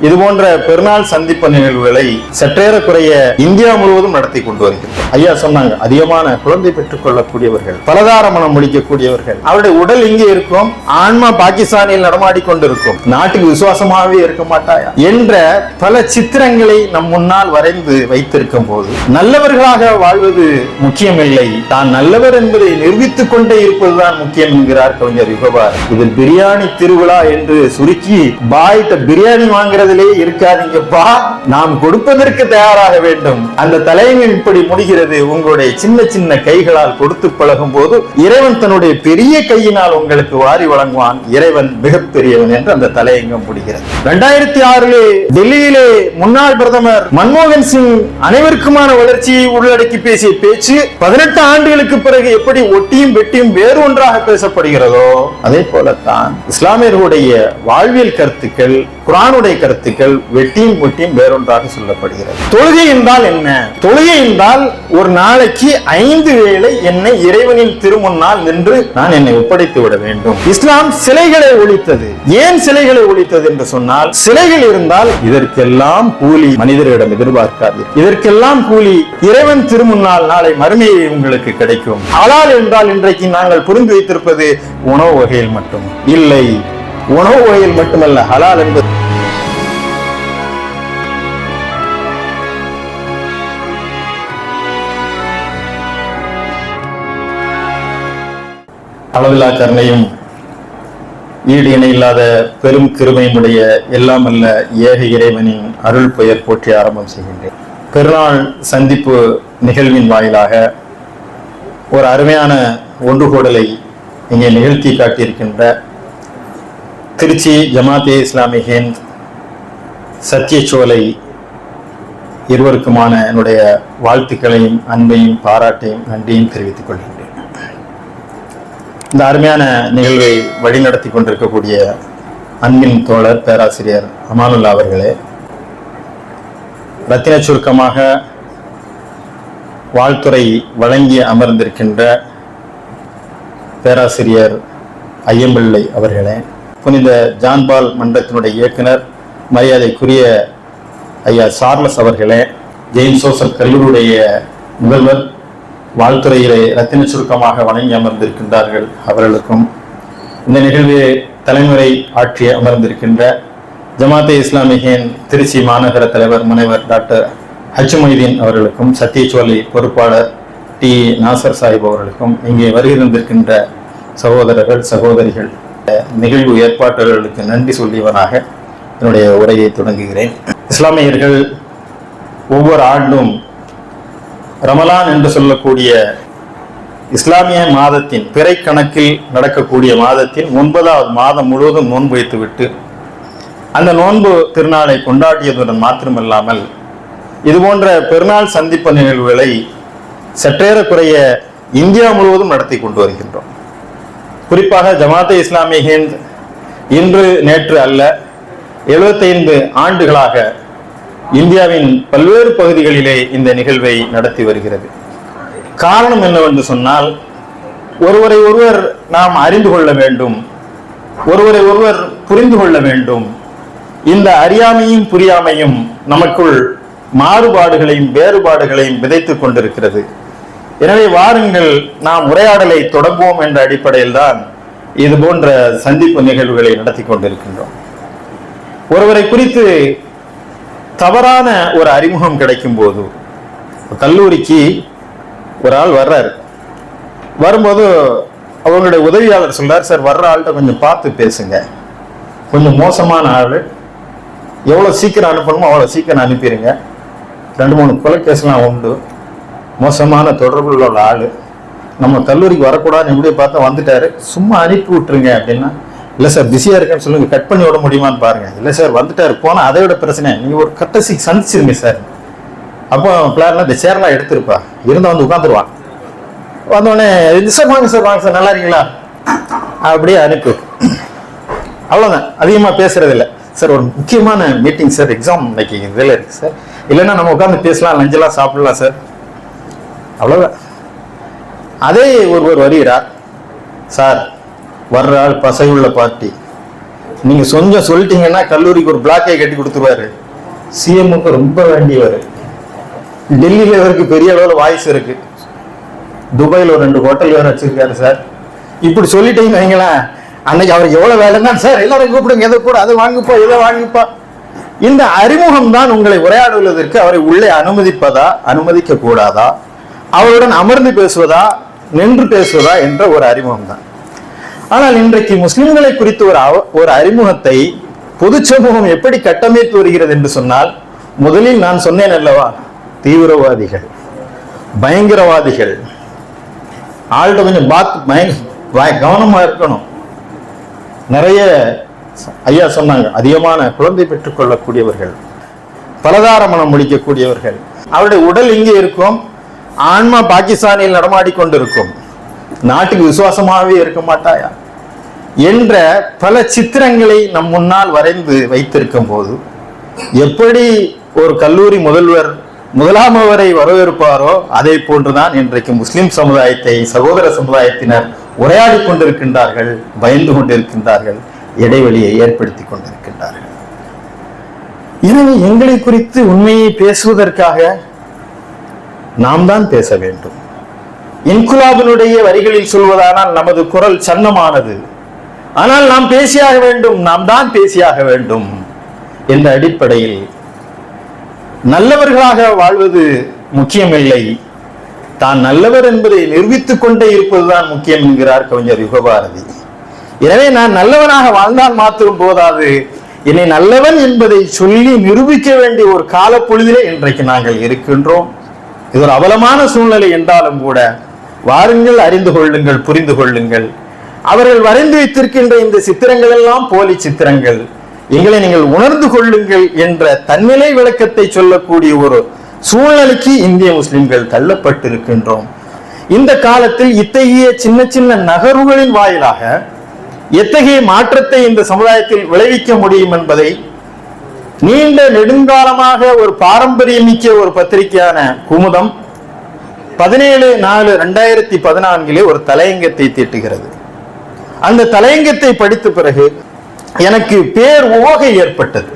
இது போன்ற பெருநாள் சந்திப்பு நிகழ்வுகளை சற்றேறக்குறைய இந்தியா முழுவதும் நடத்தி கொண்டு வருகிறது. ஐயா சொன்னாங்க அதிகமான குழந்தை பெற்றுக் கொள்ளக்கூடியவர்கள் பலதார மனம் முடிக்கக்கூடியவர்கள் அவருடைய உடல் இங்கே இருக்கும் ஆன்மா பாகிஸ்தானில் நடமாடி கொண்டிருக்கும் நாட்டுக்கு விசுவாசமாகவே இருக்க மாட்டாயா? என்ற பல சித்திரங்களை நம் முன்னால் வரைந்து வைத்திருக்கும் போது நல்லவர்களாக வாழ்வது முக்கியமில்லை தான் நல்லவர் என்பதை நிரூபித்துக் கொண்டே இருப்பதுதான் முக்கியம் என்கிறார் கவிஞர் யுகவார் இது பிரியாணி திருவிழா என்று சுருக்கி பாய்த்த பிரியாணி வாங்குற வாங்குறதிலே இருக்காதீங்கப்பா. நாம் கொடுப்பதற்கு தயாராக வேண்டும். அந்த தலையங்கம் இப்படி முடிகிறது உங்களுடைய சின்ன சின்ன கைகளால் கொடுத்து பழகும் போது இறைவன் தன்னுடைய பெரிய கையினால் உங்களுக்கு வாரி வழங்குவான். இறைவன் மிகப்பெரியவன் என்று அந்த தலையங்கம் முடிகிறது. இரண்டாயிரத்தி ஆறிலே டெல்லியிலே முன்னாள் பிரதமர் மன்மோகன் சிங் அனைவருக்குமான வளர்ச்சியை உள்ளடக்கி பேசிய பேச்சு பதினெட்டு ஆண்டுகளுக்கு பிறகு எப்படி ஒட்டியும் வெட்டியும் வேறு ஒன்றாக பேசப்படுகிறதோ அதே போலத்தான் இஸ்லாமியர்களுடைய வாழ்வியல் கருத்துக்கள் குரானுடைய கருத்துக்கள் வெட்டியும் முட்டியும் வேறொன்றாக சொல்லப்படுகிறது. தொழுகை என்றால் என்ன? தொழுகை என்றால் ஒரு நாளைக்கு ஐந்து வேளை என்னை இறைவனின் திருமுன்னால் நின்று நான் என்னை ஒப்படைத்து விட வேண்டும். இஸ்லாம் சிலைகளை ஒழித்தது. ஏன் சிலைகளை ஒழித்தது என்று சொன்னால் சிலைகள் இருந்தால் இதற்கெல்லாம் கூலி மனிதர்களிடம் எதிர்பார்க்காது. இதற்கெல்லாம் கூலி இறைவன் திருமுன்னால் நாளை மறுமையை உங்களுக்கு கிடைக்கும். ஹலால் என்றால் இன்றைக்கு நாங்கள் புரிந்து வைத்திருப்பது உணவு வகையில் மட்டும். இல்லை. உணவு வகையில் மட்டுமல்ல ஹலால் என்பது அளவில்லா கருணையும் ஈடு இணை இல்லாத பெரும் கிருமையினுடைய எல்லாம் அல்ல ஏக இறைவனின் அருள் பெயர் போற்றி ஆரம்பம் செய்கின்றேன். பெருநாள் சந்திப்பு நிகழ்வின் வாயிலாக ஒரு அருமையான ஒன்றுகூடலை இங்கே நிகழ்த்தி காட்டியிருக்கின்ற திருச்சி ஜமாத்தே இஸ்லாமி ஹிந்த் சத்தியச்சோலை இருவருக்குமான என்னுடைய வாழ்த்துக்களையும் அன்பையும் பாராட்டையும் நன்றியும் தெரிவித்துக் கொள்கின்றேன். இந்த அருமையான நிகழ்வை வழிநடத்தி கொண்டிருக்கக்கூடிய அன்பின் தோழர் பேராசிரியர் அமானுல்லா அவர்களே ரத்தின சுருக்கமாக வாழ்த்துறை வழங்கி அமர்ந்திருக்கின்ற பேராசிரியர் ஐயம்பிள்ளை அவர்களே புனித ஜான்பால் மன்றத்தினுடைய இயக்குனர் மரியாதைக்குரிய ஐயா சார்லஸ் அவர்களே ஜெயின் சோசல் கல்லூரியுடைய முதல்வர் வாழ்த்துறையிலே ரத்தின சுருக்கமாக வணங்கி அமர்ந்திருக்கின்றார்கள் அவர்களுக்கும். இந்த நிகழ்வு தலைமுறை ஆட்சி அமர்ந்திருக்கின்ற ஜமாத்தே இஸ்லாமியின் திருச்சி மாநகர தலைவர் முனைவர் டாக்டர் ஹஜ் மொய்தீன் அவர்களுக்கும் சத்தியச்சோலை பொறுப்பாளர் டி. நாசர் சாஹிப் அவர்களுக்கும் இங்கே வருகின்றிருக்கின்ற சகோதரர்கள் சகோதரிகள் நிகழ்வு ஏற்பாட்டாளர்களுக்கு நன்றி சொல்லியவனாக என்னுடைய உரையை தொடங்குகிறேன். இஸ்லாமியர்கள் ஒவ்வொரு ஆண்டும் ரமலான் என்று சொல்லக்கூடிய இஸ்லாமிய மாதத்தின் பிறை கணக்கில் நடக்கக்கூடிய மாதத்தின் ஒன்பதாவது மாதம் முழுவதும் நோன்பு வைத்துவிட்டு அந்த நோன்பு திருநாளை கொண்டாடியதுடன் மாத்திரமல்லாமல் இது போன்ற பெருநாள் சந்திப்பு நிகழ்வுகளை சற்றேறக்குறைய இந்தியா முழுவதும் நடத்தி கொண்டு வருகின்றோம். குறிப்பாக ஜமாத்தே இஸ்லாமிய ஹிந்த் இன்று நேற்று அல்ல எழுபத்தைந்து ஆண்டுகளாக இந்தியாவின் பல்வேறு பகுதிகளிலே இந்த நிகழ்வை நடத்தி வருகிறது. காரணம் என்னவென்று சொன்னால் ஒருவரை ஒருவர் நாம் அறிந்து கொள்ள வேண்டும் ஒருவரை ஒருவர் புரிந்து கொள்ள வேண்டும். இந்த அறியாமையும் புரியாமையும் நமக்குள் மாறுபாடுகளையும் வேறுபாடுகளையும் விதைத்துக் கொண்டிருக்கிறது. எனவே வாருங்கள் நாம் உரையாடலை தொடங்குவோம் என்ற அடிப்படையில் தான் இது போன்ற சந்திப்பு நிகழ்வுகளை நடத்தி கொண்டிருக்கின்றோம். ஒருவரை குறித்து தவறான ஒரு அறிமுகம் கிடைக்கும் போது கல்லூரிக்கு ஒரு ஆள் வர்றார். வரும்போது அவங்களுடைய உதவியாளர் சொல்றார் சார் வர்ற ஆள்கிட்ட கொஞ்சம் பார்த்து பேசுங்க. கொஞ்சம் மோசமான ஆள். எவ்வளோ சீக்கிரம் அனுப்பணுமோ அவ்வளோ சீக்கிரம் அனுப்பிடுங்க. ரெண்டு மூணு கொலைகேஸ்லாம் உண்டு. மோசமான தொடர்புள்ள உள்ள ஆள். நம்ம கல்லூரிக்கு வரக்கூடாதுன்னு எப்படி பார்த்தா வந்துட்டாரு. சும்மா அனுப்பி விட்டுருங்க அப்படின்னா இல்லை சார் பிஸியாக இருக்கேன்னு சொல்லுங்கள் கட் பண்ணி விட முடியுமான்னு பாருங்கள் இல்லை சார் வந்துட்டாரு. போனால் அதை விட பிரச்சனை. நீங்கள் ஒரு கட்டசி சந்திச்சிருங்க சார். அப்போ பிளான்லாம் இந்த சேர்லாம் எடுத்திருப்பா. இருந்தால் வந்து உட்காந்துருவான். வந்தோடனே இது சார் வாங்க சார் வாங்க சார். நல்லா இருக்கீங்களா? அப்படியே அனுப்பு. அவ்வளோதான் அதிகமாக பேசுகிறதில்ல சார் ஒரு முக்கியமான மீட்டிங் சார். எக்ஸாம் இன்னைக்கு இதில் இருக்குது சார். இல்லைன்னா நம்ம உட்காந்து பேசலாம் லஞ்செல்லாம் சாப்பிடலாம் சார். அவ்வளோதான் அதே ஒருவர் வருகிறார் சார் வர்ற ஆள் பசையுள்ள பார்ட்டி நீங்கள் சொஞ்சம் சொல்லிட்டீங்கன்னா கல்லூரிக்கு ஒரு பிளாக்கை கட்டி கொடுத்துருவாரு. சிஎம்முக்கு ரொம்ப வேண்டியவர். டெல்லியில் இவருக்கு பெரிய அளவில் வாய்ஸ் இருக்கு. துபாயில் ஒரு ரெண்டு ஹோட்டல் வேறு வச்சுருக்காரு சார். இப்படி சொல்லிட்டீங்கன்னு வைங்களேன் அன்னைக்கு அவர் எவ்வளோ வேலைன்னா சார் எல்லாரும் கூப்பிடுங்க எதை கூட அதை வாங்கிப்பா இதை வாங்கிப்பா. இந்த அறிமுகம் தான் உங்களை உரையாடுவதற்கு அவரை உள்ளே அனுமதிப்பதா அனுமதிக்க கூடாதா அவருடன் அமர்ந்து பேசுவதா நின்று பேசுவதா என்ற ஒரு அறிமுகம் தான் ஆனால் இன்றைக்கு முஸ்லிம்களை குறித்து ஒரு அவ- ஒரு அறிமுகத்தை பொது சமூகம் எப்படி கட்டமைத்து வருகிறது என்று சொன்னால் முதலில் நான் சொன்னேன் அல்லவா தீவிரவாதிகள் பயங்கரவாதிகள். ஆள்கிட்ட கொஞ்சம் பார்த்து பய- கவனமா இருக்கணும். நிறைய ஐயா சொன்னாங்க அதிகமான குழந்தை பெற்றுக் கொள்ளக்கூடியவர்கள் பலதார மனம் முடிக்கக்கூடியவர்கள். அவருடைய உடல் இங்கே இருக்கும். ஆன்மா பாகிஸ்தானில் நடமாடி கொண்டிருக்கும் நாட்டுக்கு விசுவாசமாகவே இருக்க மாட்டாயா? என்ற பல சித்திரங்களை நம் முன்னால் வரைந்து வைத்திருக்கும் போது எப்படி ஒரு கல்லூரி முதல்வர் முதலாம் அவரை வரவேற்பாரோ அதே போன்றுதான் இன்றைக்கு முஸ்லிம் சமுதாயத்தை சகோதர சமுதாயத்தினர் உரையாடி கொண்டிருக்கின்றார்கள் பயந்து கொண்டிருக்கின்றார்கள் இடைவெளியை ஏற்படுத்தி கொண்டிருக்கின்றார்கள். எனவே எங்களை குறித்து உண்மையை பேசுவதற்காக நாம் தான் பேச வேண்டும். இன்குலாபினுடைய வரிகளில் சொல்வதானால் நமது குரல் சன்னமானது. ஆனால் நாம் பேசியாக வேண்டும் நாம் தான் பேசியாக வேண்டும் என்ற அடிப்படையில் நல்லவர்களாக வாழ்வது முக்கியமில்லை. தான் நல்லவர் என்பதை நிரூபித்துக் கொண்டே இருப்பதுதான் முக்கியம் என்கிறார் கவிஞர் யுகபாரதி. எனவே நான் நல்லவனாக வாழ்ந்தால் மாத்திரம் போதாது. என்னை நல்லவன் என்பதை சொல்லி நிரூபிக்க வேண்டிய ஒரு காலப்பொழுதிலே இன்றைக்கு நாங்கள் இருக்கின்றோம். இது ஒரு அவலமான சூழ்நிலை என்றாலும் கூட வாருங்கள் அறிந்து கொள்ளுங்கள் புரிந்து கொள்ளுங்கள். அவர்கள் வரைந்து வைத்திருக்கின்ற இந்த சித்திரங்கள் எல்லாம் போலி சித்திரங்கள். எங்களை நீங்கள் உணர்ந்து கொள்ளுங்கள் என்ற தன்னிலை விளக்கத்தை சொல்லக்கூடிய ஒரு சூழ்நிலைக்கு இந்திய முஸ்லிம்கள் தள்ளப்பட்டிருக்கின்றோம். இந்த காலத்தில் இத்தகைய சின்ன சின்ன நகர்வுகளின் வாயிலாக எத்தகைய மாற்றத்தை இந்த சமுதாயத்தில் விளைவிக்க முடியும் என்பதை நீண்ட நெடுங்காலமாக ஒரு பாரம்பரியமிக்க ஒரு பத்திரிகையான குமுதம் பதினேழு நாலு ரெண்டாயிரத்தி பதினான்கிலே ஒரு தலையங்கத்தை தீட்டுகிறது. அந்த தலையங்கத்தை படித்த பிறகு எனக்கு பேர் உவகை ஏற்பட்டது.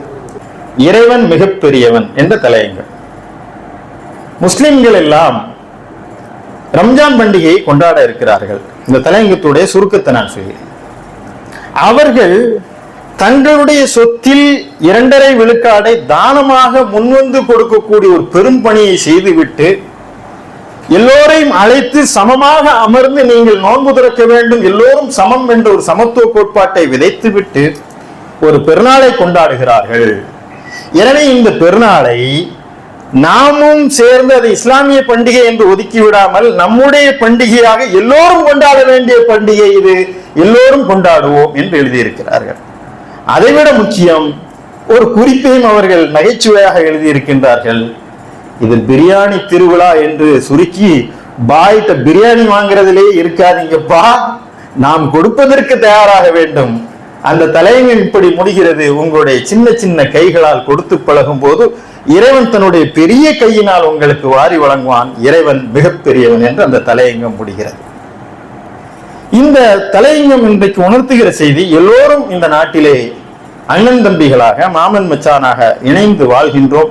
இறைவன் மிகப்பெரியவன் என்ற தலையங்கம் முஸ்லிம்கள் எல்லாம் ரம்ஜான் பண்டிகையை கொண்டாட இருக்கிறார்கள். இந்த தலையங்கத்துடைய சுருக்கத்தை நான் சொல்கிறேன். அவர்கள் தங்களுடைய சொத்தில் இரண்டரை விழுக்காடை தானமாக முன்வந்து கொடுக்கக்கூடிய ஒரு பெரும் பணியை செய்துவிட்டு எல்லோரையும் அழைத்து சமமாக அமர்ந்து நீங்கள் நோன்பு திறக்க வேண்டும் எல்லோரும் சமம் என்ற ஒரு சமத்துவ கோட்பாட்டை விதைத்துவிட்டு ஒரு பெருநாளை கொண்டாடுகிறார்கள். எனவே இந்த பெருநாளை நாமும் சேர்ந்து அது இஸ்லாமிய பண்டிகை என்று ஒதுக்கி விடாமல் நம்முடைய பண்டிகையாக எல்லோரும் கொண்டாட வேண்டிய பண்டிகை இது. எல்லோரும் கொண்டாடுவோம் என்று எழுதியிருக்கிறார்கள். அதைவிட முக்கியம் ஒரு குறிப்பையும் அவர்கள் நகைச்சுவையாக எழுதியிருக்கின்றார்கள். இது பிரியாணி திருவிழா என்று சுருக்கி பாய்ட்ட பிரியாணி வாங்குறதிலே இருக்காதீங்கப்பா நாம் கொடுப்பதற்கு தயாராக வேண்டும். அந்த தலையங்கம் இப்படி முடிகிறது உங்களுடைய சின்ன சின்ன கைகளால் கொடுத்து பழகும் போது இறைவன் தன்னுடைய பெரிய கையினால் உங்களுக்கு வாரி வழங்குவான். இறைவன் மிகப்பெரியவன் என்று அந்த தலையங்கம் முடிகிறது. இந்த தலையங்கம் இன்றைக்கு உணர்த்துகிற செய்தி எல்லோரும் இந்த நாட்டிலே அண்ணன் தம்பிகளாக மாமன் மச்சானாக இணைந்து வாழ்கின்றோம்.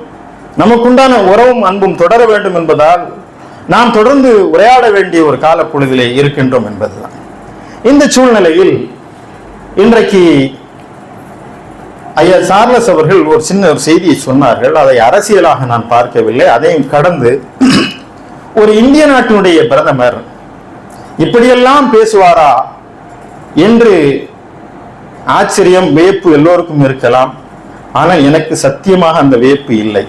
நமக்குண்டான உறவும் அன்பும் தொடர வேண்டும் என்பதால் நாம் தொடர்ந்து உரையாட வேண்டிய ஒரு காலப்பொழுதிலே இருக்கின்றோம் என்பதுதான். இந்த சூழ்நிலையில் இன்றைக்கு ஐயா சார்லஸ் அவர்கள் ஒரு சின்ன ஒரு செய்தியை சொன்னார்கள். அதை அரசியலாக நான் பார்க்கவில்லை. அதையும் கடந்து ஒரு இந்திய நாட்டினுடைய பிரதமர் இப்படியெல்லாம் பேசுவாரா என்று ஆச்சரியம் வியப்பு எல்லோருக்கும் இருக்கலாம். ஆனால் எனக்கு சத்தியமாக அந்த வியப்பு இல்லை.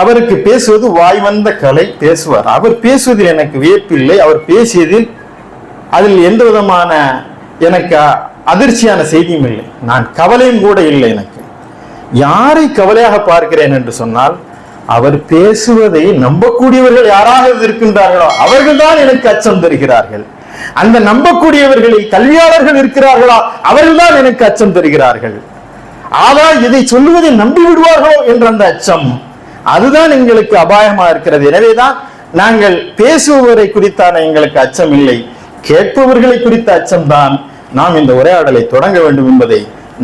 அவருக்கு பேசுவது வாய் வந்த கலை பேசுவார். அவர் பேசுவதில் எனக்கு வியப்பு இல்லை. அவர் பேசியதில் அதில் எந்த விதமான எனக்கு அதிர்ச்சியான செய்தியும் இல்லை. நான் கவலையும் கூட இல்லை எனக்கு. யாரை கவலையாக பார்க்கிறேன் என்று சொன்னால் அவர் பேசுவதை நம்பக்கூடியவர்கள் யாராக இருக்கின்றார்களோ அவர்கள்தான் எனக்கு அச்சம் தருகிறார்கள். அந்த நம்பக்கூடியவர்களில் கல்வியாளர்கள் இருக்கிறார்களா? அவர்கள்தான் எனக்கு அச்சம் தருகிறார்கள். ஆனால் இதை சொல்லுவதை நம்பி விடுவார்களோ என்ற அந்த அச்சம். அதுதான் எங்களுக்கு அபாயமா இருக்கிறது. எனவேதான் நாங்கள் பேசுபவரை குறித்தான எங்களுக்கு அச்சம் இல்லை. கேட்பவர்களை குறித்த அச்சம்தான் நாம் இந்த உரையாடலை தொடங்க வேண்டும் என்பதை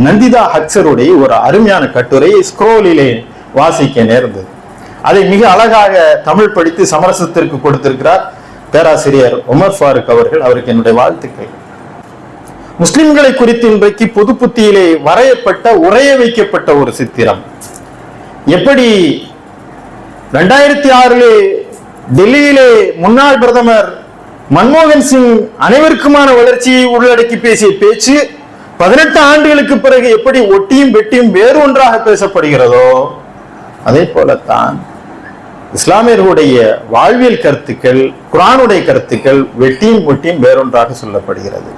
நந்திதா ஹக்சருடைய ஒரு அருமையான கட்டுரையை ஸ்க்ரோலிலே வாசிக்க நேர்ந்தது. அதை மிக அழகாக தமிழ் படித்து சமரசத்திற்கு கொடுத்திருக்கிறார். பேராசிரியர் உமர் ஃபாருக் அவர்கள் அவருக்கு என்னுடைய வாழ்த்துக்கள். முஸ்லிம்களை குறித்து இன்றைக்கு பொது புத்தியிலே வரையப்பட்ட உரைய வைக்கப்பட்ட ஒரு சித்திரம். எப்படி ரெண்டாயிரத்தி ஆறிலே டெல்லியிலே முன்னாள் பிரதமர் மன்மோகன் சிங் அனைவருக்குமான வளர்ச்சியை உள்ளடக்கி பேசிய பேச்சு பதினெட்டு ஆண்டுகளுக்கு பிறகு எப்படி ஒட்டியும் வெட்டியும் வேறு ஒன்றாக பேசப்படுகிறதோ அதே போலத்தான் இஸ்லாமியர்களுடைய வாழ்வியல் கருத்துக்கள் குரானுடைய கருத்துக்கள் வெட்டியும் முட்டியும் வேறொன்றாக சொல்லப்படுகிறது.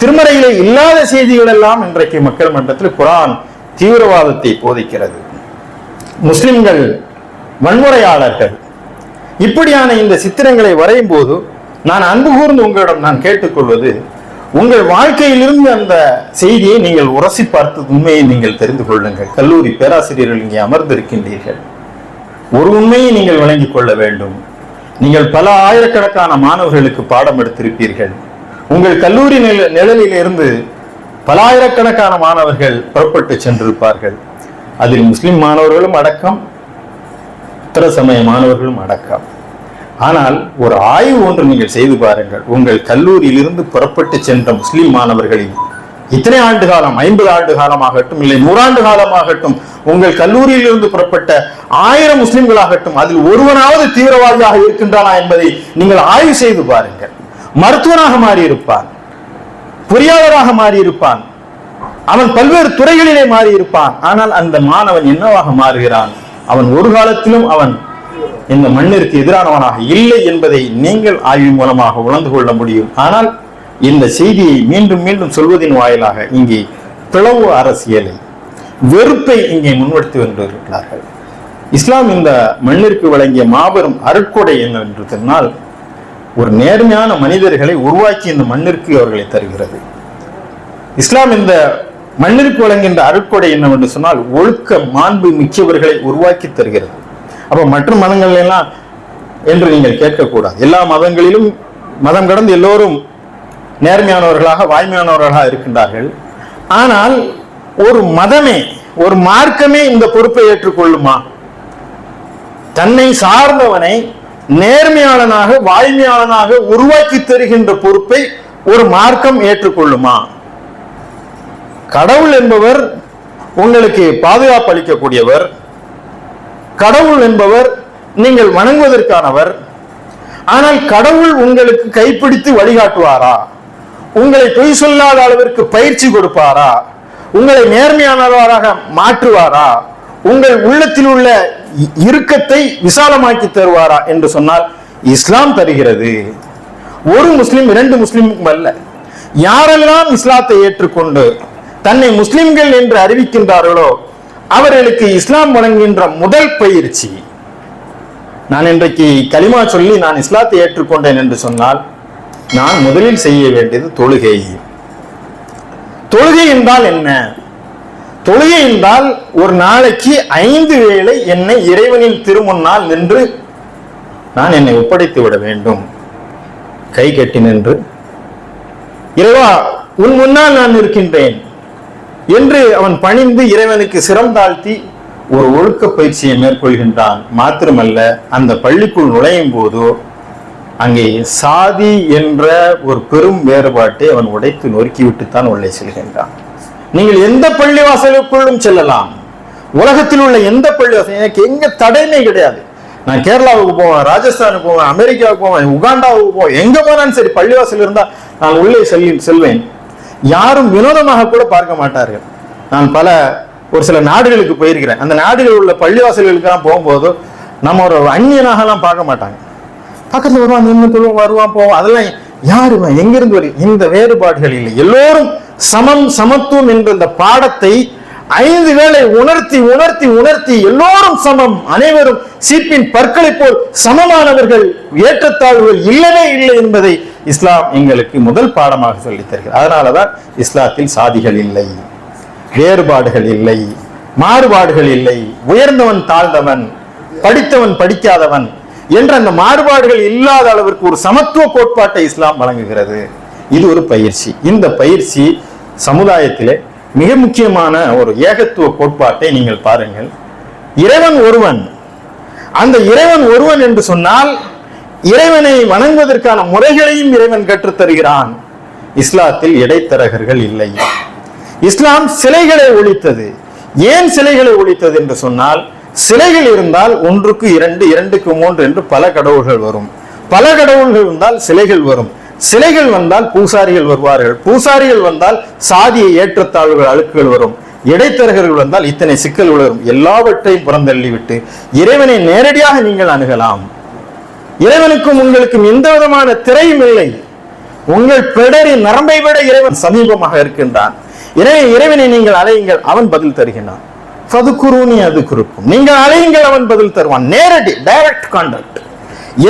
திருமறையிலே இல்லாத செய்திகள் எல்லாம் இன்றைக்கு மக்கள் மன்றத்தில் குரான் தீவிரவாதத்தை போதிக்கிறது. முஸ்லிம்கள் வன்முறையாளர்கள். இப்படியான இந்த சித்திரங்களை வரையும் போது நான் அன்பு கூர்ந்து உங்களிடம் நான் கேட்டுக்கொள்வது உங்கள் வாழ்க்கையிலிருந்து அந்த செய்தியை நீங்கள் உரசி பார்த்து உண்மையை நீங்கள் தெரிந்து கொள்ளுங்கள். கல்லூரி பேராசிரியர்கள் இங்கே அமர்ந்திருக்கின்றீர்கள். ஒரு உண்மையை நீங்கள் விளங்கிக் கொள்ள வேண்டும். நீங்கள் பல ஆயிரக்கணக்கான மாணவர்களுக்கு பாடம் எடுத்திருப்பீர்கள். உங்கள் கல்லூரி நில நிழலிலிருந்து பல ஆயிரக்கணக்கான மாணவர்கள் புறப்பட்டு சென்றிருப்பார்கள். அதில் முஸ்லிம் மாணவர்களும் அடக்கம் இத்தர சமய மாணவர்களும் அடக்கம். ஆனால் ஒரு ஆய்வு ஒன்று நீங்கள் செய்து பாருங்கள். உங்கள் கல்லூரியிலிருந்து புறப்பட்டு சென்ற முஸ்லிம் மாணவர்களில் இத்தனை ஆண்டு காலம் ஐம்பது ஆண்டு காலமாகட்டும் இல்லை நூறாண்டு காலமாகட்டும் உங்கள் கல்லூரியில் இருந்து புறப்பட்ட ஆயிரம் முஸ்லிம்களாகட்டும் அதில் ஒருவனாவது தீவிரவாதியாக இருக்கின்றானா என்பதை நீங்கள் ஆய்வு செய்து பாருங்கள். மருத்துவனாக மாறியிருப்பான் பொறியாளராக மாறியிருப்பான் அவன் பல்வேறு துறைகளிலே மாறியிருப்பான். ஆனால் அந்த மாணவன் என்னவாக மாறுகிறான்? அவன் ஒரு காலத்திலும் அவன் இந்த மண்ணிற்கு எதிரானவனாக இல்லை என்பதை நீங்கள் ஆய்வு மூலமாக உணர்ந்து கொள்ள முடியும். ஆனால் இந்த செய்தியை மீண்டும் மீண்டும் சொல்வதின் வாயிலாக இங்கே பிளவு அரசியலை வெறுப்பை இங்கே முன்வடுத்தி வருகிறார்கள் இஸ்லாம் இந்த மண்ணிற்கு வழங்கிய மாபெரும் அருட்கொடை என்னவென்று சொன்னால் ஒரு நேர்மையான மனிதர்களை உருவாக்கி இந்த மண்ணிற்கு அவர்களை தருகிறது. இஸ்லாம் இந்த மண்ணிற்கு வழங்குகின்ற அருட்கொடை என்னவென்று சொன்னால் ஒழுக்க மாண்பு மிக்கவர்களை உருவாக்கி தருகிறது. அப்போ மற்ற மதங்கள் எல்லாம் என்று நீங்கள் கேட்கக்கூடாது. எல்லா மதங்களிலும் மதம் கடந்து எல்லோரும் நேர்மையானவர்களாக வாய்மையானவர்களாக இருக்கின்றார்கள். ஆனால் ஒரு மதமே ஒரு மார்க்கமே இந்த பொறுப்பை ஏற்றுக்கொள்ளுமா? தன்னை சார்ந்தவனை நேர்மையாளனாக வாய்மையாளனாக உருவாக்கி தருகின்ற பொறுப்பை ஒரு மார்க்கம் ஏற்றுக்கொள்ளுமா? கடவுள் என்பவர் உங்களுக்கு பாதுகாப்பு அளிக்கக்கூடியவர். கடவுள் என்பவர் நீங்கள் வணங்குவதற்கானவர். ஆனால் கடவுள் உங்களுக்கு கைப்பிடித்து வழிகாட்டுவாரா? உங்களை பொய் சொல்லாத அளவிற்கு பயிற்சி கொடுப்பாரா? உங்களை நேர்மையானவராக மாற்றுவாரா? உங்கள் உள்ளத்தில் உள்ள இ- இறுக்கத்தை விசாலமாக்கி தருவாரா என்று சொன்னால் இஸ்லாம் தருகிறது. ஒரு முஸ்லிம் இரண்டு முஸ்லிமுக்கும் அல்ல. யாரெல்லாம் இஸ்லாத்தை ஏற்றுக்கொண்டு தன்னை முஸ்லிம்கள் என்று அறிவிக்கின்றார்களோ அவர்களுக்கு இஸ்லாம் வழங்குகின்ற முதல் பயிற்சி. நான் இன்றைக்கு கலிமா சொல்லி நான் இஸ்லாத்தை ஏற்றுக்கொண்டேன் என்று சொன்னால் நான் முதலில் செய்ய வேண்டியது தொழுகை. தொழுகை என்றால் என்ன? தொழுகை என்றால் ஒரு நாளைக்கு ஐந்து வேளை என்னை இறைவனின் திருமுன்னால் நின்று நான் என்னை ஒப்படைத்து விட வேண்டும். கை கட்டி நின்று இறைவா உன் முன்னால் நான் இருக்கின்றேன் என்று அவன் பணிந்து இறைவனுக்கு சிரம் தாழ்த்தி ஒரு ஒழுக்க பயிற்சியை மேற்கொள்கின்றான். மாத்திரமல்ல அந்த பள்ளிக்குள் நுழையும் போதோ அங்கே சாதி என்ற ஒரு பெரும் வேறுபாட்டை அவன் உடைத்து நொறுக்கிவிட்டுத்தான் உள்ளே செல்கின்றான். நீங்கள் எந்த பள்ளிவாசலுக்குள்ளும் செல்லலாம். உலகத்தில் உள்ள எந்த பள்ளிவாசல் எனக்கு எங்க தடையுமே கிடையாது. நான் கேரளாவுக்கு போவேன் ராஜஸ்தானுக்கு போவேன் அமெரிக்காவுக்கு போவேன் உகாண்டாவுக்கு போவேன் எங்க போனாலும் சரி பள்ளிவாசல் இருந்தா நான் உள்ளே செல்லி செல்வேன். யாரும் வினோதமாக கூட பார்க்க மாட்டார்கள். நான் பல ஒரு சில நாடுகளுக்கு போயிருக்கிறேன். அந்த நாடுகளில் உள்ள பள்ளிவாசல்களுக்கெல்லாம் போகும்போது நம்ம ஒரு அந்நியனாகலாம் பார்க்க மாட்டாங்க. பக்கத்துல வருவான் நின்று தொழுவான் வருவான் போவோம் அதெல்லாம் யாருமே எங்கிருந்து வரும் இந்த வேறுபாடுகள் இல்லை எல்லோரும் சமம் சமத்துவம் என்ற இந்த பாடத்தை ஐந்து வேளை உணர்த்தி உணர்த்தி உணர்த்தி எல்லோரும் சமம். அனைவரும் சீப்பின் பற்களை போல் சமமானவர்கள் ஏற்றத்தாழ்வுகள் இல்லவே இல்லை என்பதை இஸ்லாம் எங்களுக்கு முதல் பாடமாக சொல்லித் தருகிறது. அதனாலதான் இஸ்லாத்தில் சாதிகள் இல்லை வேறுபாடுகள் இல்லை மாறுபாடுகள் இல்லை. உயர்ந்தவன் தாழ்ந்தவன் படித்தவன் படிக்காதவன் என்ற அந்த மாறுபாடுகள் இல்லாத அளவிற்கு ஒரு சமத்துவ கோட்பாட்டை இஸ்லாம் வழங்குகிறது. இது ஒரு பயிற்சி. இந்த பயிற்சி சமுதாயத்திலே மிக முக்கியமான ஒரு ஏகத்துவ கோட்பாட்டை நீங்கள் பாருங்கள். இறைவன் ஒருவன். அந்த இறைவன் ஒருவன் என்று சொன்னால் இறைவனை வணங்குவதற்கான முறைகளையும் இறைவன் கற்றுத் தருகிறான் இஸ்லாத்தில் இடைத்தரகர்கள் இல்லை. இஸ்லாம் சிலைகளை ஒழித்தது. ஏன் சிலைகளை ஒழித்தது என்று சொன்னால் சிலைகள் இருந்தால் ஒன்றுக்கு இரண்டு இரண்டுக்கு மூன்று என்று பல கடவுள்கள் வரும். பல கடவுள்கள் வந்தால் சிலைகள் வரும். சிலைகள் வந்தால் பூசாரிகள் வருவார்கள். பூசாரிகள் வந்தால் சாதிய ஏற்றத்தாழ்வுகள் அழுக்குகள் வரும். இடைத்தரகர்கள் வந்தால் இத்தனை சிக்கல்கள் வரும். எல்லாவற்றையும் புறந்தள்ளிவிட்டு இறைவனை நேரடியாக நீங்கள் அணுகலாம். இறைவனுக்கும் உங்களுக்கும் எந்த விதமான திரையும் இல்லை. உங்கள் பிடரின் நரம்பை விட இறைவன் சமீபமாக இருக்கின்றான். எனவே இறைவனை நீங்கள் அலையுங்கள். அவன் பதில் தருகின்றான். ஃபதுகுருனி அது குறிக்கும். நீங்கள் அலையுங்கள் அவன் பதில் தருவான். நேரடி டைரக்ட் கான்டாக்ட்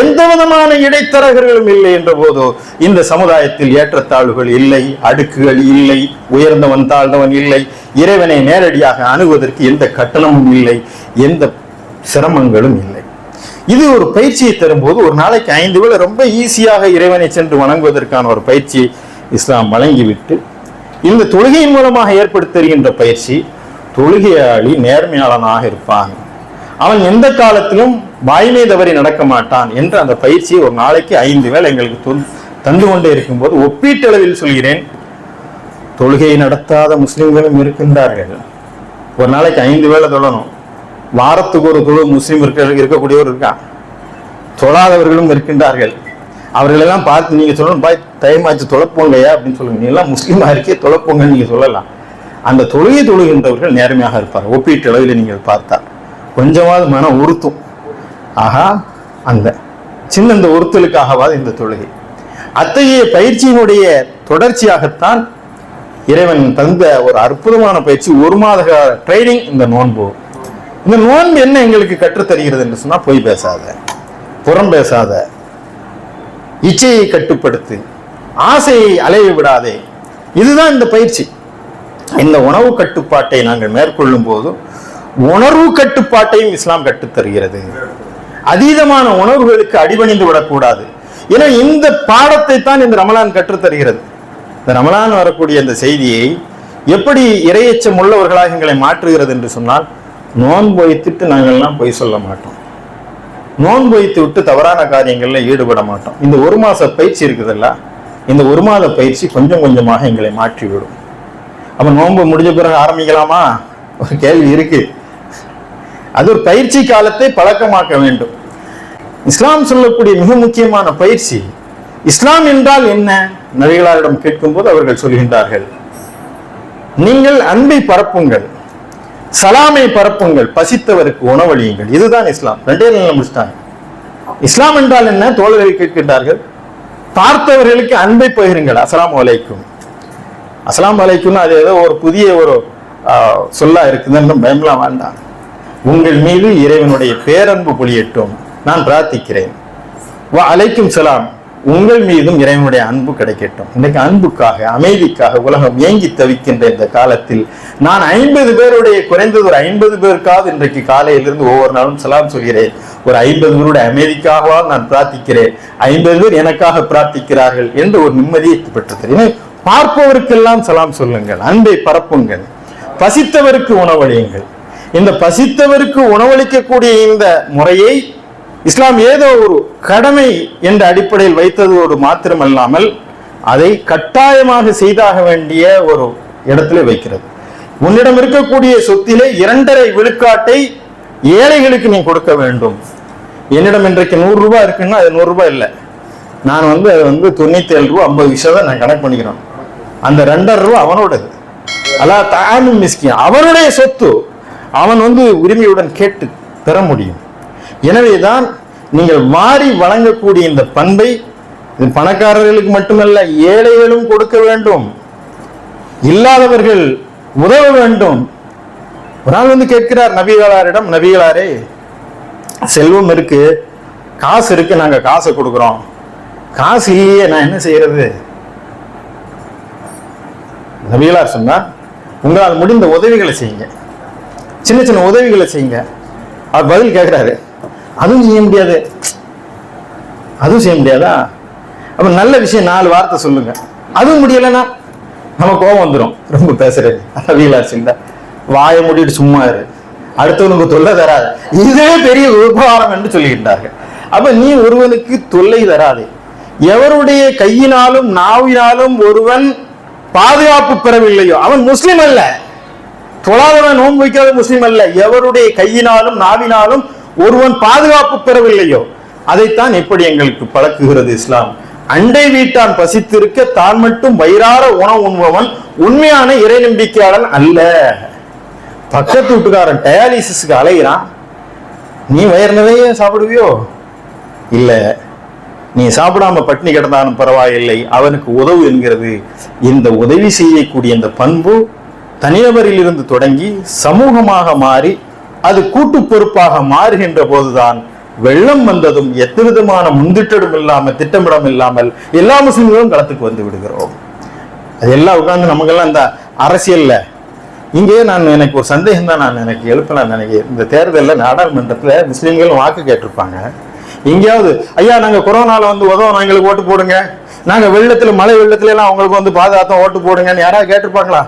எந்த விதமான இடைத்தரகர்களும் இல்லை என்ற போதோ இந்த சமுதாயத்தில் ஏற்றத்தாழ்வுகள் இல்லை அடுக்குகள் இல்லை உயர்ந்தவன் தாழ்ந்தவன் இல்லை இறைவனை நேரடியாக அணுகுவதற்கு எந்த கட்டணமும் இல்லை எந்த சிரமங்களும் இல்லை. இது ஒரு பயிற்சியை தரும்போது ஒரு நாளைக்கு ஐந்து வேளை ரொம்ப ஈஸியாக இறைவனை சென்று வணங்குவதற்கான ஒரு பயிற்சி இஸ்லாம் வழங்கிவிட்டு இந்த தொழுகையின் மூலமாக ஏற்படுத்துகின்ற பயிற்சி தொழுகையாளி நேர்மையாளனாக இருப்பான். அவன் எந்த காலத்திலும் வாய்மை தவறி நடக்க மாட்டான் என்று அந்த பயிற்சியை ஒரு நாளைக்கு ஐந்து வேளை எங்களுக்கு தந்து கொண்டே இருக்கும்போது ஒப்பீட்டளவில் சொல்கிறேன். தொழுகையை நடத்தாத முஸ்லிம்களும் இருக்கின்றார்கள். ஒரு நாளைக்கு ஐந்து வேளை தொழணும். வாரத்துக்கு ஒரு குழு முஸ்லீம் இருக்க இருக்கக்கூடியவர் இருக்கான் தொழாதவர்களும் இருக்கின்றார்கள். அவர்களெல்லாம் பார்த்து நீங்கள் சொல்லணும் பாய் டைம் ஆச்சு தொலைப்போங்கய்யா அப்படின்னு சொல்லுங்க. நீ எல்லாம் முஸ்லீமாக இருக்கே தொலைப்போங்கன்னு நீங்கள் சொல்லலாம். அந்த தொழுகை தொழுகின்றவர்கள் நேர்மையாக இருப்பார் ஒப்பீட்டு அளவில் நீங்கள் பார்த்தால். கொஞ்சமாவது மனம் உறுத்தும். ஆகா அந்த சின்ன இந்த உறுத்தலுக்காகவாது இந்த தொழுகை. அத்தகைய பயிற்சியினுடைய தொடர்ச்சியாகத்தான் இறைவன் தந்த ஒரு அற்புதமான பயிற்சி ஒரு மாத ட்ரைனிங் இந்த நோன்பு. இந்த நோன்பு என்ன எங்களுக்கு கற்றுத்தருகிறது என்று சொன்னால் பொய் பேசாத புறம் பேசாத இச்சையை கட்டுப்படுத்து ஆசையை அலைய விடாதே. இதுதான் இந்த பயிற்சி. இந்த உணவு கட்டுப்பாட்டை நாங்கள் மேற்கொள்ளும் போது உணர்வு கட்டுப்பாட்டையும் இஸ்லாம் கற்றுத் தருகிறது அதீதமான உணர்வுகளுக்கு அடிபணிந்து விடக்கூடாது. ஏன்னா இந்த பாடத்தை தான் இந்த ரமலான் கற்றுத் தருகிறது இந்த ரமலான் வரக்கூடிய இந்த செய்தியை எப்படி இரையச்சம் உள்ளவர்களாக எங்களை மாற்றுகிறது என்று சொன்னால் நோன்பு வைத்துட்டு நாங்கள்லாம் பொய் சொல்ல மாட்டோம். நோன்பு வைத்து விட்டு தவறான காரியங்களில் ஈடுபட மாட்டோம். இந்த ஒரு மாத பயிற்சி இருக்குதுல்ல இந்த ஒரு மாத பயிற்சி கொஞ்சம் கொஞ்சமாக எங்களை மாற்றிவிடும். அப்ப நோன்பு முடிஞ்ச பிறகு ஆரம்பிக்கலாமா? ஒரு கேள்வி இருக்கு. அது ஒரு பயிற்சி காலத்தை பழக்கமாக்க வேண்டும். இஸ்லாம் சொல்லக்கூடிய மிக முக்கியமான பயிற்சி இஸ்லாம் என்றால் என்ன? நபிகளாரிடம் கேட்கும்போது அவர்கள் சொல்கின்றார்கள். நீங்கள் அன்பை பரப்புங்கள் சலாமை பரப்புங்கள் பசித்தவருக்கு உணவளியுங்கள். இதுதான் இஸ்லாம். ரெண்டே நாள்ல முடிச்சிட்டாங்க. இஸ்லாம் என்றால் என்ன? தோழர்கள் கேட்கின்றார்கள். பார்த்தவர்களுக்கு அன்பை பகிருங்கள். அஸ்லாம் வலைக்கும் அஸ்லாம் அலைக்கும்னு அது ஏதோ ஒரு புதிய ஒரு சொல்லா இருக்குதுன்னு பயம்லாம் வேண்டாம். உங்கள் மீது இறைவனுடைய பேரன்பு பொழியட்டும் நான் பிரார்த்திக்கிறேன். வா அலைக்கும் சலாம். உங்கள் மீதும் இறைவனுடைய அன்பு கிடைக்கட்டும். இன்னைக்கு அன்புக்காக அமைதிக்காக உலகம் ஏங்கி தவிக்கின்ற இந்த காலத்தில் நான் ஐம்பது பேருடைய குறைந்தது ஒரு ஐம்பது பேருக்காவது இன்றைக்கு காலையிலிருந்து ஒவ்வொரு நாளும் சலாம் சொல்கிறேன். ஒரு ஐம்பது பேருடைய அமைதிக்காகவாவது நான் பிரார்த்திக்கிறேன். ஐம்பது பேர் எனக்காக பிரார்த்திக்கிறார்கள் என்று ஒரு நிம்மதியை பெற்று எனவே பார்ப்பவருக்கெல்லாம் சலாம் சொல்லுங்கள் அன்பை பரப்புங்கள் பசித்தவருக்கு உணவளியுங்கள். இந்த பசித்தவருக்கு உணவளிக்கக்கூடிய இந்த முறையை இஸ்லாம் ஏதோ ஒரு கடமை என்ற அடிப்படையில் வைத்ததோடு மாத்திரமல்லாமல் அதை கட்டாயமாக செய்தாக வேண்டிய ஒரு இடத்துல வைக்கிறது. உன்னிடம் இருக்கக்கூடிய சொத்திலே இரண்டரை விழுக்காட்டை ஏழைகளுக்கு நீ கொடுக்க வேண்டும். என்னிடம் இன்றைக்கு நூறு ரூபாய் இருக்குன்னா அது நூறு ரூபாய் இல்லை. நான் வந்து அது வந்து தொண்ணூத்தி ஏழு ரூபா ஐம்பது விஷயம் நான் கணக்கு பண்ணிக்கிறோம். அந்த ரெண்டரை ரூபா அவனோடது அல்லா தானும் மிஸ்கின். அவனுடைய சொத்து அவன் வந்து உரிமையுடன் கேட்டு பெற முடியும். எனவே தான் நீங்கள் மாறி வழங்கக்கூடிய இந்த பண்பை இது பணக்காரர்களுக்கு மட்டுமல்ல ஏழைகளும் கொடுக்க வேண்டும். இல்லாதவர்கள் உதவ வேண்டும். ஒரு நாள் வந்து கேட்கிறார் நபிகளாரிடம் நபிகளாரே செல்வம் இருக்கு காசு இருக்கு நாங்கள் காசை கொடுக்குறோம். காசு இல்லையே நான் என்ன செய்யறது? நபிகளார் சொன்னால் உங்களால் முடிந்த உதவிகளை செய்யுங்க. சின்ன சின்ன உதவிகளை செய்யுங்க. அவர் பதில் கேட்குறாரு அதுவும் செய்ய முடியாது. அதுவும் செய்ய முடியாதா? அப்ப நல்ல விஷயம் நாலு வார்த்தை சொல்லுங்க. அதுவும் முடியலைன்னா நம்ம கோபம் வந்துடும் ரொம்ப பேசுறது. வீலாச்சு இல்ல வாயை மூடிட்டு சும்மா இரு. அடுத்தவனுக்கு தொல்லை தராது. இதே பெரிய உபகாரம் என்று சொல்லுகின்றார்கள் அப்ப நீ ஒருவனுக்கு தொல்லை தராதே. எவருடைய கையினாலும் நாவினாலும் ஒருவன் பாதுகாப்பு பெறவில்லையோ. அவன் முஸ்லீம் அல்ல. தொழாதவன் நோன்பு வைக்காத முஸ்லீம் அல்ல. எவருடைய கையினாலும் நாவினாலும் ஒருவன் பாதுகாப்பு பெறவில்லையோ. அதைத்தான் எப்படி எங்களுக்கு பழக்குகிறது இஸ்லாம். அண்டை வீட்டான் பசித்திருக்க தான் மட்டும் வயிறார உணவு உண்பவன் உண்மையான இறை நம்பிக்கையாளன் அல்ல. பக்கத்து வீட்டுக்காரன் டயாலிசிஸ்க்கு அலைகிறான் நீ வயிறு நிறைய சாப்பிடுவியோ? இல்லை. நீ சாப்பிடாம பட்டினி கிடந்தாலும் பரவாயில்லை அவனுக்கு உதவு என்கிறது. இந்த உதவி செய்யக்கூடிய இந்த பண்பு தனிநபரில் இருந்து தொடங்கி சமூகமாக மாறி அது கூட்டு பொறுப்பாக மாறுகின்ற போதுதான் வெள்ளம் வந்ததும் எந்த விதமான இல்லாமல் திட்டமிடம் இல்லாமல் எல்லா முஸ்லிம்களும் களத்துக்கு வந்து விடுகிறோம். அது எல்லாம் உட்கார்ந்து நமக்கெல்லாம் இந்த அரசியல்ல. இங்கே நான் எனக்கு ஒரு சந்தேகம் தான் நான் எனக்கு எழுப்பலாம் நினைக்கிறேன். இந்த தேர்தலில் நாடாளுமன்றத்தில் முஸ்லீம்களும் வாக்கு கேட்டிருப்பாங்க. எங்கேயாவது ஐயா நாங்க கொரோனால வந்து உதவும் எங்களுக்கு ஓட்டு போடுங்க. நாங்க வெள்ளத்துல மழை வெள்ளத்துல எல்லாம் அவங்களுக்கு வந்து பாதுகாத்தோம் ஓட்டு போடுங்கன்னு யாராவது கேட்டிருப்பாங்களா?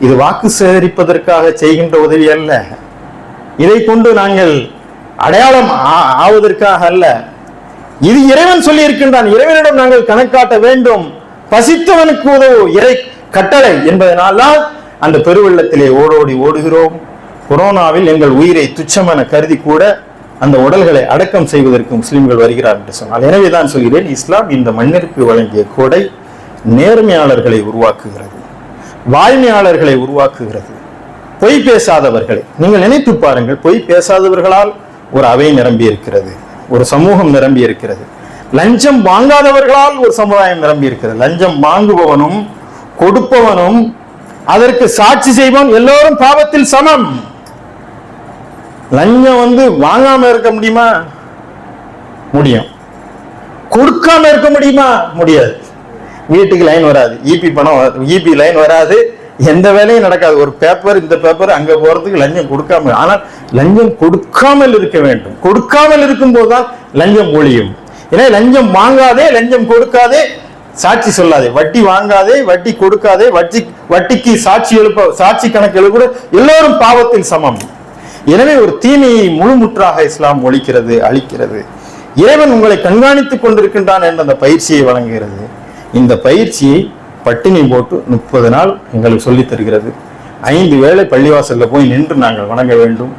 இது வாக்கு சேகரிப்பதற்காக செய்கின்ற உதவி அல்ல. இதை கொண்டு நாங்கள் அடையாளம் ஆ- ஆவதற்காக அல்ல. இது இறைவன் சொல்லி இருக்கின்றான் இறைவனிடம் நாங்கள் கணக்காட்ட வேண்டும். பசித்தவனுக்கு உதவு இறை கட்டளை. என்பதனால்தான் அந்த பெருவெள்ளத்திலே ஓடோடி ஓடுகிறோம். கொரோனாவில் எங்கள் உயிரை துச்சமென கருதி கூட அந்த உடல்களை அடக்கம் செய்வதற்கு முஸ்லீம்கள் வருகிறார் என்று சொன்னால் எனவே தான் சொல்கிறேன் இஸ்லாம் இந்த மண்ணிற்கு வழங்கிய கொடை நேர்மையாளர்களை உருவாக்குகிறது வாய்மையாளர்களை உருவாக்குகிறது. பொய் பேசாதவர்களை நீங்கள் நினைத்து பாருங்கள் பொய் பேசாதவர்களால் ஒரு அவை நிரம்பி இருக்கிறது ஒரு சமூகம் நிரம்பி இருக்கிறது. லஞ்சம் வாங்காதவர்களால் ஒரு சமுதாயம் நிரம்பி இருக்கிறது. லஞ்சம் வாங்குபவனும் கொடுப்பவனும் அதற்கு சாட்சி செய்வோம் எல்லோரும் பாவத்தில் சமம். லஞ்சம் வந்து வாங்காம இருக்க முடியுமா? முடியும். கொடுக்காம இருக்க முடியுமா? முடியாது. வீட்டுக்கு லைன் வராது. இபி பணம் இபி லைன் வராது. எந்த வேலையும் நடக்காது. ஒரு பேப்பர் இந்த பேப்பர் அங்க போறதுக்கு லஞ்சம் கொடுக்காம. ஆனால் லஞ்சம் கொடுக்காமல் இருக்க வேண்டும். கொடுக்காமல் இருக்கும் போதுதான் லஞ்சம் ஒழியும். ஏன்னா லஞ்சம் வாங்காதே லஞ்சம் கொடுக்காதே சாட்சி சொல்லாதே. வட்டி வாங்காதே வட்டி கொடுக்காதே வட்டி வட்டிக்கு சாட்சி எழுப்ப சாட்சி கணக்கு எழுப்ப எல்லோரும் பாவத்தில் சமம். எனவே ஒரு தீமையை முழுமுற்றாக இஸ்லாம் ஒழிக்கிறது அழிக்கிறது. இறைவன் உங்களை கண்காணித்துக் கொண்டிருக்கின்றான் என்ற அந்த பயிற்சியை வழங்குகிறது. இந்த பயிற்சியை பட்டினி போட்டு முப்பது நாள் எங்களுக்கு சொல்லித் தருகிறது. ஐந்து வேளை பள்ளிவாசலில் போய் நின்று நாங்கள் வணங்க வேண்டும்.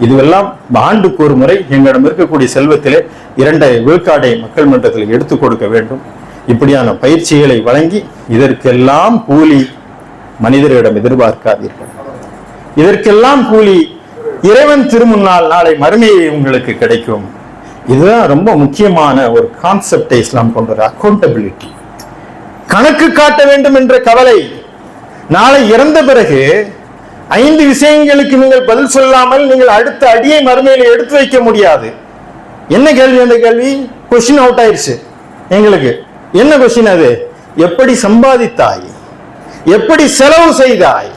இதுவெல்லாம் ஆண்டுக்கு ஒரு முறை எங்களிடம் இருக்கக்கூடிய செல்வத்திலே இரண்டை விழுக்காடை மக்கள் மன்றத்தில் எடுத்துக் கொடுக்க வேண்டும். இப்படியான பயிற்சிகளை வழங்கி இதற்கெல்லாம் கூலி மனிதரிடம் எதிர்பார்க்காதீர்கள். இதற்கெல்லாம் கூலி இறைவன் திருமுன்னால் நாளை மறுமையை உங்களுக்கு கிடைக்கும். இதுதான் ரொம்ப முக்கியமான ஒரு கான்செப்டை இஸ்லாம் கொண்டது அக்கௌண்டபிலிட்டி கணக்கு காட்ட வேண்டும் என்ற கவலை. நாளை இறந்த பிறகு ஐந்து விஷயங்களுக்கு நீங்கள் பதில் சொல்லாமல் நீங்கள் அடுத்த அடியை மறுமையில எடுத்து வைக்க முடியாது. என்ன கேள்வி அந்த கேள்வி? கொஸ்டின் அவுட் ஆயிடுச்சு எங்களுக்கு. என்ன கொஸ்டின் அது? எப்படி சம்பாதித்தாய்? எப்படி செலவு செய்தாய்?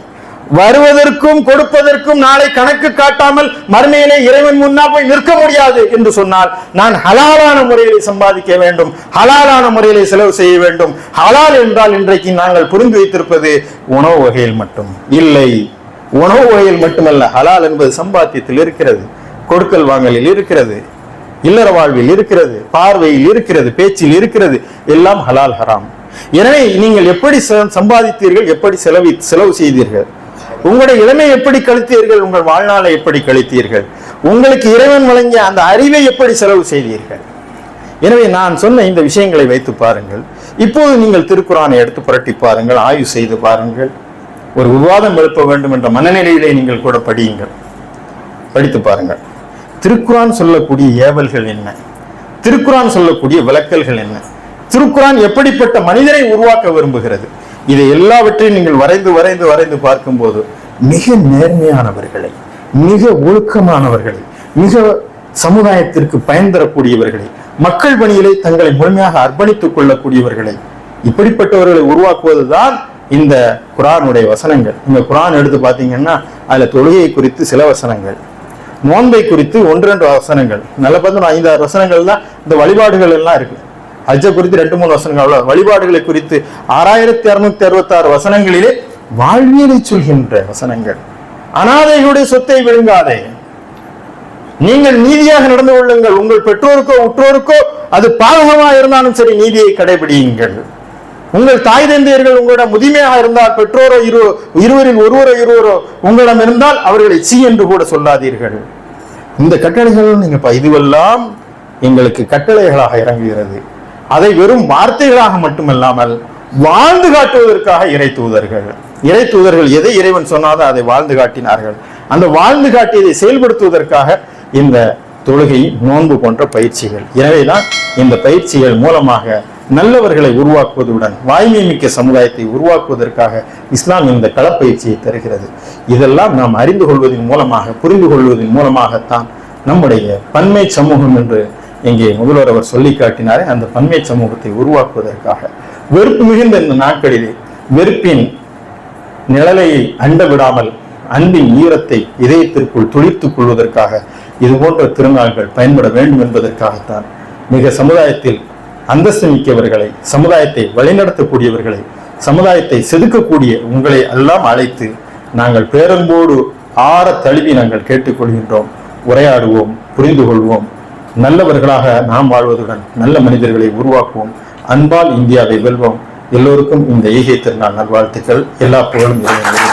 வருவதற்கும் கொடுப்பதற்கும் நாளை கணக்கு காட்டாமல் மறுமையிலே இறைவன் முன்னா போய் நிற்க முடியாது என்று சொன்னால் நான் ஹலாலான முறையிலே சம்பாதிக்க வேண்டும் ஹலாலான முறையிலே செலவு செய்ய வேண்டும். ஹலால் என்றால் இன்றைக்கு நாங்கள் புரிந்து வைத்திருப்பது உணவு வகையில் மட்டும். இல்லை உணவு வகையில் மட்டுமல்ல ஹலால் என்பது சம்பாத்தியத்தில் இருக்கிறது கொடுக்கல் வாங்கலில் இருக்கிறது இல்லற வாழ்வில் இருக்கிறது பார்வையில் இருக்கிறது பேச்சில் இருக்கிறது எல்லாம் ஹலால் ஹராம். எனவே நீங்கள் எப்படி சம்பாதித்தீர்கள் எப்படி செலவி செலவு செய்தீர்கள்? உங்களுடைய இளமை எப்படி கழித்தீர்கள்? உங்கள் வாழ்நாளை எப்படி கழித்தீர்கள்? உங்களுக்கு இறைவன் வழங்கிய அந்த அறிவை எப்படி செலவு செய்தீர்கள்? எனவே நான் சொன்ன இந்த விஷயங்களை வைத்து பாருங்கள். இப்போது நீங்கள் திருக்குறானை எடுத்து புரட்டி பாருங்கள் ஆய்வு செய்து பாருங்கள். ஒரு விவாதம் எழுப்ப வேண்டும் என்ற மனநிலையிலே நீங்கள் கூட படியுங்கள். படித்து பாருங்கள். திருக்குறான் சொல்லக்கூடிய ஏவல்கள் என்ன? திருக்குறான் சொல்லக்கூடிய விளக்கல்கள் என்ன? திருக்குறான் எப்படிப்பட்ட மனிதரை உருவாக்க விரும்புகிறது? இதை எல்லாவற்றையும் நீங்கள் வரைந்து வரைந்து வரைந்து பார்க்கும்போது மிக நேர்மையானவர்களை மிக ஒழுக்கமானவர்களை மிக சமுதாயத்திற்கு பயன் தரக்கூடியவர்களை மக்கள் பணியிலே தங்களை முழுமையாக அர்ப்பணித்துக் கொள்ளக்கூடியவர்களை இப்படிப்பட்டவர்களை உருவாக்குவதுதான் இந்த குரானுடைய வசனங்கள். இந்த குரான் எடுத்து பார்த்தீங்கன்னா அதில் தொழுகையை குறித்து சில வசனங்கள் நோன்பை குறித்து ஒன்று ரெண்டு வசனங்கள் நல்ல பார்த்து ஐந்தாறு வசனங்கள் தான் இந்த வழிபாடுகள் எல்லாம் இருக்கு. ஹஜ்ஜை குறித்து ரெண்டு மூணு வசனங்கள் அவ்வளவு வழிபாடுகளை குறித்து ஆறாயிரத்தி அறுநூத்தி அறுபத்தி ஆறு வசனங்களிலே வாழ்வியலை சொல்கின்ற வசனங்கள். அனாதைகளுடைய சொத்தை விழுங்காதே. நீங்கள் நீதியாக நடந்து கொள்ளுங்கள். உங்கள் பெற்றோருக்கோ உற்றோருக்கோ அது பாதகமாக இருந்தாலும் சரி நீதியை கடைபிடியுங்கள். உங்கள் தாய் தந்தையர்கள் உங்களிடம் முதுமையாக இருந்தால் பெற்றோரோ இரு இருவரில் ஒருவரோ இருவரோ உங்களிடம் இருந்தால் அவர்களை சி என்று கூட சொல்லாதீர்கள். இந்த கட்டளைகள் நீங்க இதுவெல்லாம் எங்களுக்கு கட்டளைகளாக இறங்குகிறது. அதை வெறும் வார்த்தைகளாக மட்டுமல்லாமல் வாழ்ந்து காட்டுவதற்காக இறை தூதர்கள். இறை தூதர்கள் எதை இறைவன் சொன்னாதோ அதை வாழ்ந்து காட்டினார்கள். அந்த வாழ்ந்து காட்டியதை செயல்படுத்துவதற்காக இந்த தொழுகை நோன்பு போன்ற பயிற்சிகள். எனவேதான் இந்த பயிற்சிகள் மூலமாக நல்லவர்களை உருவாக்குவதுடன் வாய்மை மிக்க சமுதாயத்தை உருவாக்குவதற்காக இஸ்லாம் இந்த களப்பயிற்சியை தருகிறது. இதெல்லாம் நாம் அறிந்து கொள்வதன் மூலமாக புரிந்து கொள்வதன் மூலமாகத்தான் நம்முடைய பன்மை சமூகம் என்று இங்கே முதல்வர் அவர் சொல்லி காட்டினாரே அந்த பன்மை சமூகத்தை உருவாக்குவதற்காக. வெறுப்பு மிகுந்த இந்த நாட்களிலே வெறுப்பின் நிழலை அண்ட விடாமல் அன்பின் ஈரத்தை இதயத்திற்குள் துளித்துக் கொள்வதற்காக இது போன்ற திருநாள்கள் பயன்பட வேண்டும் என்பதற்காகத்தான் மிக சமுதாயத்தில் அந்தஸ்து மிக்கவர்களை சமுதாயத்தை வழிநடத்தக்கூடியவர்களை சமுதாயத்தை செதுக்கக்கூடிய உங்களை எல்லாம் அழைத்து நாங்கள் பேரன்போடு ஆற தழுவி நாங்கள் கேட்டுக்கொள்கின்றோம் உரையாடுவோம் புரிந்து கொள்வோம். நல்லவர்களாக நாம் வாழ்வதுடன் நல்ல மனிதர்களை உருவாக்குவோம் அன்பால் இந்தியாவை வெல்வோம் எல்லோருக்கும் இந்த ஈகை திருநாள் நல்வாழ்த்துக்கள் எல்லா புகழும் இறைவனுக்கு.